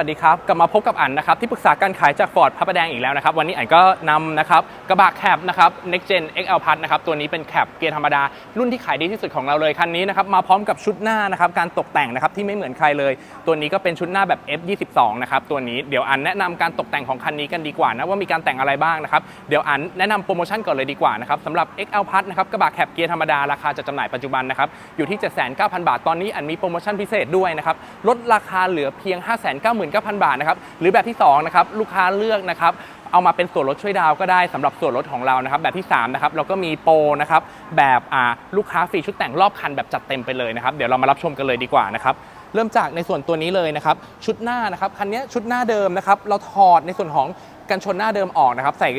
วัสดีครับ กลับมาพบกับอันนะครับที่ปรึกษาการขายจากฟอร์ดพระประแดงอีกแล้วนะครับ วันนี้อันก็นำนะครับกระบะแคบนะครับ Next Gen XL Plus นะครับตัวนี้เป็นแคบเกียร์ธรรมดา รุ่นที่ขายดีที่สุดของเราเลยคันนี้นะครับมาพร้อมกับชุดหน้านะครับการตกแต่งนะครับที่ไม่เหมือนใครเลย ตัวนี้ก็เป็นชุดหน้าแบบ F22 นะครับตัวนี้เดี๋ยวอันแนะนำการตกแต่งของคันนี้กันดีกว่านะว่ามีการแต่งอะไรบ้างนะครับเดี๋ยวอันแนะนำโปรโมชั่นก่อนเลยดีกว่านะครับสำหรับ XL Plus นะครับกระบะแคบเกียร์ธรรมดาราคาจัดจำหน่ายปัจจุบันนะครับอยู่ที่ 79,000 บาทตอนนี้อันมีโปรโมชั่นพิเศษด้วยนะครับลดราคาเหลือเพียง599,000 บาทนะครับหรือแบบที่2นะครับลูกค้าเลือกนะครับเอามาเป็นส่วนลดช่วยดาวก็ได้สำหรับส่วนลดของเรานะครับ แบบที่3นะครับเราก็มีโปรนะครับแบบอ่าลูกค้าฟรีชุดแต่งรอบคันแบบจัดเต็มไปเลยนะครับ เดี๋ยวเรามารับชมกันเลยดีกว่านะครับเริ่มจากในส่วนตัวนี้เลยนะครับ ชุดหน้านะครับคันนี้ชุดหน้าเดิมนะครับ เราถอดในส่วนของกันชนหน้าเดิมออกนะครับ ใส่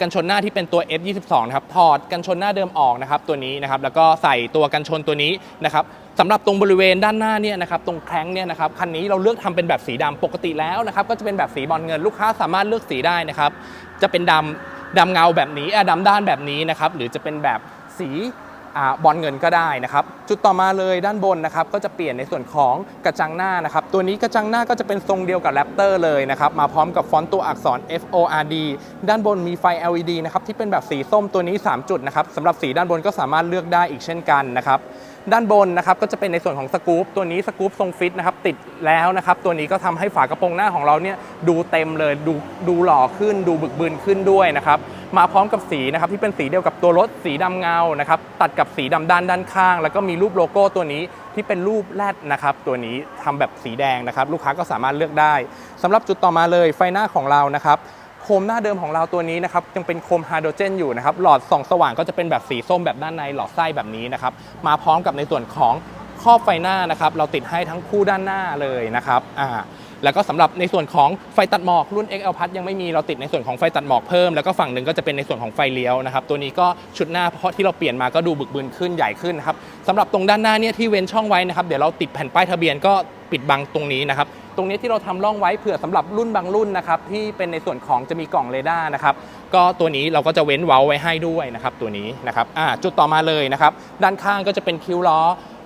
กันชนหน้าที่เป็นตัว F22 นะครับถอดกันชนหน้าเดิมออกนะครับตัวนี้นะครับแล้วก็ใส่ตัวกันชนตัวนี้นะครับสำหรับตรงบริเวณด้านหน้าเนี่ยนะครับตรงแคร้งเนี่ยนะครับคันนี้เราเลือกทำเป็นแบบสีดำปกติแล้วนะครับก็จะเป็นแบบสีบอลเงินลูกค้าสามารถเลือกสีได้นะครับจะเป็นดำดำเงาแบบนี้อะดำด้านแบบนี้นะครับหรือจะเป็นแบบสี บอลเงินก็ได้นะครับจุดต่อมาเลยด้านบนนะครับก็จะเปลี่ยนในส่วนของกระจังหน้านะครับตัวนี้กระจังหน้าก็จะเป็นทรงเดียวกับแรปเตอร์เลยนะครับมาพร้อมกับฟอนต์ตัวอักษร F O R D ด้านบนมีไฟ LED นะครับที่เป็นแบบสีส้มตัวนี้ 3 จุดนะครับสำหรับสีด้านบนก็สามารถเลือกได้อีกเช่นกันนะครับ ด้านบนนะครับก็จะเป็นในส่วนของสกู๊ปตัวนี้สกู๊ปทรงฟิตนะครับติดแล้วนะครับตัวนี้ก็ทำให้ฝากระโปรงหน้าของเราเนี่ยดูเต็มเลยดูดูหล่อขึ้น ดูบึกบึนขึ้นด้วยนะครับมาพร้อมกับสีนะครับที่เป็นสีเดียวกับตัวรถสีดำเงานะครับตัดกับสีดำด้านด้านข้าง แล้วก็มีรูปโลโก้ตัวนี้ที่เป็นรูปแรดนะครับตัวนี้ทำแบบสีแดงนะครับลูกค้าก็สามารถเลือกได้สำหรับจุดต่อมาเลยไฟหน้าของเรานะครับ โคมหน้าเดิมของเราตัวนี้นะครับยังเป็นโคมไฮโดรเจนอยู่นะครับหลอดส่องสว่างก็จะเป็นแบบสีส้มแบบด้านในหลอดไส้แบบนี้นะครับมาพร้อมกับในส่วนของครอบไฟหน้านะครับเราติดให้ทั้งคู่ด้านหน้าเลยนะครับอ่าแล้วก็สำหรับในส่วนของไฟตัดหมอกรุ่น XL Plus ยังไม่มีเราติดในส่วนของไฟตัดหมอกเพิ่มแล้วก็ฝั่งหนึ่งก็จะเป็นในส่วนของไฟเลี้ยวนะครับตัวนี้ก็ชุดหน้าเพราะที่เราเปลี่ยนมาก็ดูบึกบึนขึ้นใหญ่ขึ้นนะครับสำหรับตรงด้านหน้าเนี่ยที่เว้นช่องไว้นะครับเดี๋ยวเราติดแผ่นป้ายทะเบียนก็ปิดบังตรงนี้นะครับ ตรงนี้ที่เราทำร่องไว้เผื่อสำหรับรุ่นบางรุ่นนะครับที่เป็นในส่วนของจะมีกล่องเรดาร์นะครับก็ตัวนี้เราก็จะเว้นเว้าไว้ให้ด้วยนะครับตัวนี้นะครับจุดต่อมาเลยนะครับด้านข้างก็จะเป็นคิ้วล้อ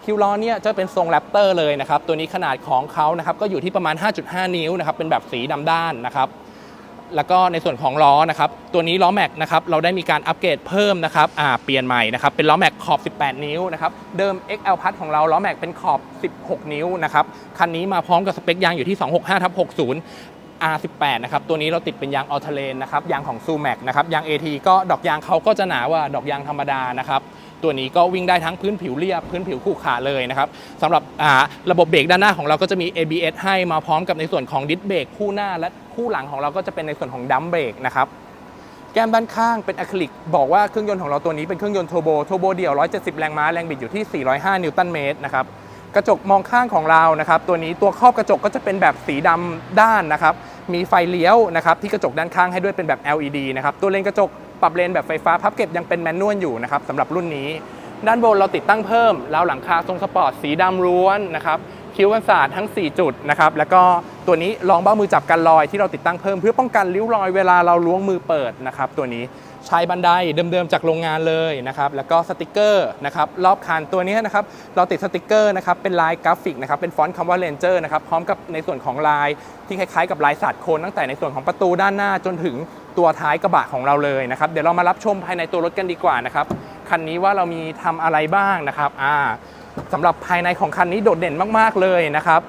คิ้วล้อเนี่ยจะเป็นทรงแรปเตอร์เลยนะครับตัวนี้ขนาดของเขานะครับก็อยู่ที่ประมาณ 5.5 นิ้วนะครับเป็นแบบสีดำด้านนะครับ แล้วก็ในส่วนของล้อนะครับตัวนี้ล้อแม็กนะครับเราได้มีการอัปเกรดเพิ่มนะครับอ่าเปลี่ยนใหม่นะครับเป็นล้อแม็กขอบ 18 นิ้วนะครับเดิม XL พัทของเราล้อแม็กเป็นขอบ 16 นิ้วนะครับคันนี้มาพร้อมกับสเปคยางอยู่ที่ 265ทับ60 R18 นะครับ ตัวนี้เราติดเป็นยางออ t เทเลนนะครับ ยางของ s u m a x นะครับ ยาง AT ก็ดอกยางเขาก็จะหนากว่าดอกยางธรรมดานะครับ ตัวนี้ก็วิ่งได้ทั้งพื้นผิวเรียบ พื้นผิวขรุขระเลยนะครับสำหรับระบบเบรกด้านหน้าของเราก็จะมี ABS ให้มาพร้อมกับในส่วนของดิสเบรกคู่หน้าและคู่หลังของเราก็จะเป็นในส่วนของดัมเบรกนะครับแก้มด้านข้างเป็นอะคริลิกบอกว่าเครื่องยนต์ของเราตัวนี้เป็นเครื่องยนต์โทโบโทโบเดี่ยว 170 แรงม้าแรงบิดอยู่ที่ 405 นิวตันเมตรนะครับ กระจกมองข้างของเรานะครับ ตัวนี้ตัวครอบกระจกก็จะเป็นแบบสีดำด้านนะครับ มีไฟเลี้ยวนะครับที่กระจกด้านข้างให้ด้วยเป็นแบบ LED นะครับ ตัวเลนกระจกปรับเลนแบบไฟฟ้าพับเก็บยังเป็นแมนนวลอยู่นะครับสำหรับรุ่นนี้ ด้านบนเราติดตั้งเพิ่มราวหลังคาทรงสปอร์ตสีดำล้วนนะครับคิ้วกันศาสตร์ทั้ง 4 จุดนะครับ แล้วก็ตัวนี้รองเบ้ามือจับกันรอยที่เราติดตั้งเพิ่มเพื่อป้องกันริ้วรอยเวลาเราล้วงมือเปิดนะครับตัวนี้ ใช้บันไดเดิมๆจากโรงงานเลยนะครับแล้วก็สติกเกอร์นะครับรอบคันตัวนี้นะครับเราติดสติกเกอร์นะครับเป็นลายกราฟิกนะครับเป็นฟอนต์คำว่า Ranger นะครับพร้อมกับในส่วนของลายที่คล้ายๆ กับลายศาสตร์โคนตั้งแต่ในส่วนของประตูด้านหน้าจนถึงตัวท้ายกระบะของเราเลยนะครับเดี๋ยวเรามารับชมภายในตัวรถกันดีกว่านะครับคันนี้ว่าเรามีทำอะไรบ้างนะครับอ่าสำหรับภายในของคันนี้โดดเด่นมากๆเลยนะครับ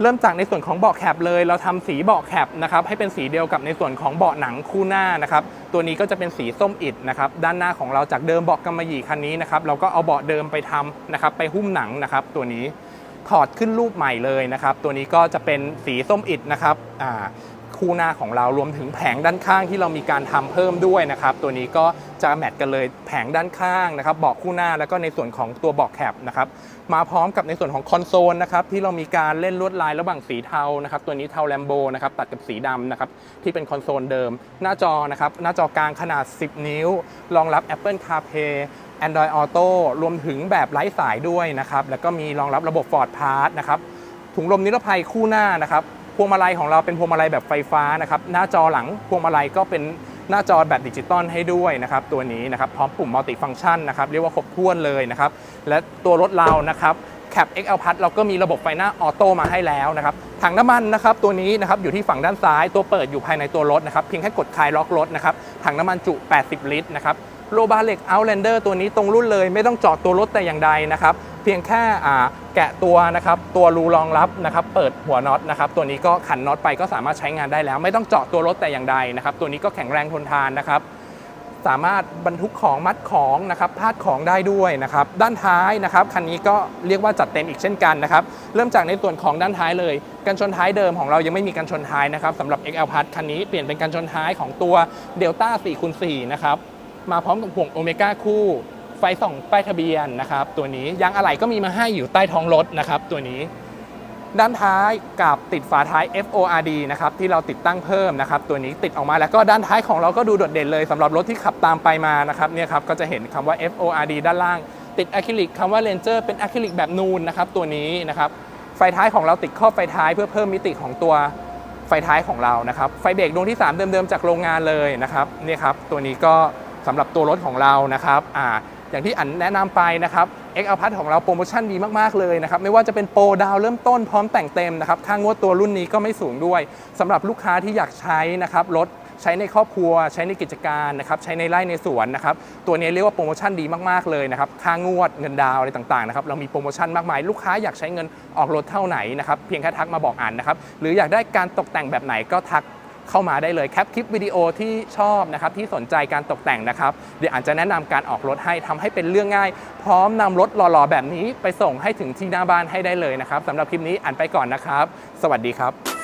เริ่มจากในส่วนของเบาะแคปเลย เราทำสีเบาะแคปนะครับให้เป็นสีเดียวกับในส่วนของเบาะหนังคู่หน้านะครับตัวนี้ก็จะเป็นสีส้มอิดนะครับด้านหน้าของเราจากเดิมเบาะกำมะหยี่คันนี้นะครับเราก็เอาเบาะเดิมไปทำนะครับไปหุ้มหนังนะครับตัวนี้ถอดขึ้นรูปใหม่เลยนะครับตัวนี้ก็จะเป็นสีส้มอิดนะครับอ่า คู่หน้าของเรารวมถึงแผงด้านข้างที่เรามีการทำเพิ่มด้วยนะครับ ตัวนี้ก็จะแมทกันเลยแผงด้านข้างนะครับเบาะคู่หน้าแล้วก็ในส่วนของตัวเบาะแคปนะครับมาพร้อมกับในส่วนของคอนโซลนะครับที่เรามีการเล่นลวดลายระหว่างสีเทานะครับตัวนี้เทาแลมโบนะครับตัดกับสีดำนะครับที่เป็นคอนโซลเดิม หน้าจอนะครับหน้าจอกลางขนาด 10 นิ้ว รองรับ Apple CarPlay Android Auto รวมถึงแบบไร้สายด้วยนะครับแล้วก็มีรองรับระบบ Ford Pass นะครับถุงลมนิรภัยคู่หน้านะครับ พวงมาลัยของเราเป็นพวงมาลัยแบบไฟฟ้านะครับหน้าจอหลังพวงมาลัยก็เป็นหน้าจอแบบดิจิตอลให้ด้วยนะครับตัวนี้นะครับพร้อมปุ่มมัลติฟังก์ชันนะครับเรียกว่าครบถ้วนเลยนะครับและตัวรถเรานะครับแคป XL Plus เราก็มีระบบไฟหน้าออโต้มาให้แล้วนะครับถังน้ำมันนะครับตัวนี้นะครับอยู่ที่ฝั่งด้านซ้ายตัวเปิดอยู่ภายในตัวรถนะครับเพียงแค่กดคลายล็อกรถนะครับถังน้ำมันจุ 80 ลิตรนะครับ โลบาเล็ก Outlander ตัวนี้ตรงรุ่นเลย ไม่ต้องเจอดตัวรถแต่อย่างใดนะครับ เพียงแค่แกะตัวนะครับ ตัวรูรองรับนะครับ เปิดหัวน็อตนะครับ ตัวนี้ก็ขันน็อตไปก็สามารถใช้งานได้แล้ว ไม่ต้องเจาะตัวรถแต่อย่างใดนะครับ ตัวนี้ก็แข็งแรงทนทานนะครับสามารถบรรทุกของมัดของนะครับพาดของได้ด้วยนะครับ ด้านท้ายนะครับคันนี้ก็เรียกว่าจัดเต็มอีกเช่นกันนะครับ เริ่มจากในส่วนของด้านท้ายเลย กันชนท้ายเดิมของเรายังไม่มีกันชนท้ายนะครับสำหรับ XL Plus คันนี้เปลี่ยนเป็นกันชนท้ายของตัว Delta 4คูณ4นะครับ มาพร้อมกับห่วงโอเมก้าคู่ ไฟส่องป้ายทะเบียนนะครับ ตัวนี้ยางอะไหล่ก็มีมาให้อยู่ใต้ท้องรถนะครับตัวนี้ ด้านท้ายกับติดฝาท้าย FORD นะครับที่เราติดตั้งเพิ่มนะครับ ตัวนี้ติดออกมาแล้วก็ด้านท้ายของเราก็ดูโดดเด่นเลยสำหรับรถที่ขับตามไปมานะครับเนี่ยครับก็จะเห็นคำว่า FORD ด้านล่าง ติดอะคริลิกคำว่า Ranger เป็นอะคริลิกแบบนูนนะครับตัวนี้นะครับไฟท้ายของเราติดครอบไฟท้ายเพื่อเพิ่มมิติของตัวไฟท้ายของเรานะครับ ไฟเบรกดวงที่ 3 เดิมๆจากโรงงานเลยนะครับ นี่ครับ ตัวนี้ก็ สำหรับตัวรถของเรานะครับอ่าอย่างที่อันแนะนำไปนะครับ XL Plus ของเราโปรโมชั่นดีมาก ๆ เลยนะครับ ไม่ว่าจะเป็นโปรดาวเริ่มต้นพร้อมแต่งเต็มนะครับ ค่างวดตัวรุ่นนี้ก็ไม่สูงด้วยสำหรับลูกค้าที่อยากใช้นะครับรถใช้ในครอบครัว ใช้ในกิจการนะครับใช้ในไร่ในสวนนะครับตัวนี้เรียกว่าโปรโมชั่นดีมาก ๆ เลยนะครับค่างวดเงินดาวอะไรต่างๆนะครับเรามีโปรโมชั่นมากมาย ลูกค้าอยากใช้เงินออกรถเท่าไหนนะครับเพียงแค่ทักมาบอกอ่านนะครับหรืออยากได้การตกแต่งแบบไหนก็ทัก เข้ามาได้เลยแคปคลิปวิดีโอที่ชอบนะครับที่สนใจการตกแต่งนะครับ เดี๋ยวอาจจะแนะนำการออกรถให้ทำให้เป็นเรื่องง่าย พร้อมนำรถหล่อๆแบบนี้ไปส่งให้ถึงที่หน้าบ้านให้ได้เลยนะครับสำหรับคลิปนี้อ่านไปก่อนนะครับ สวัสดีครับ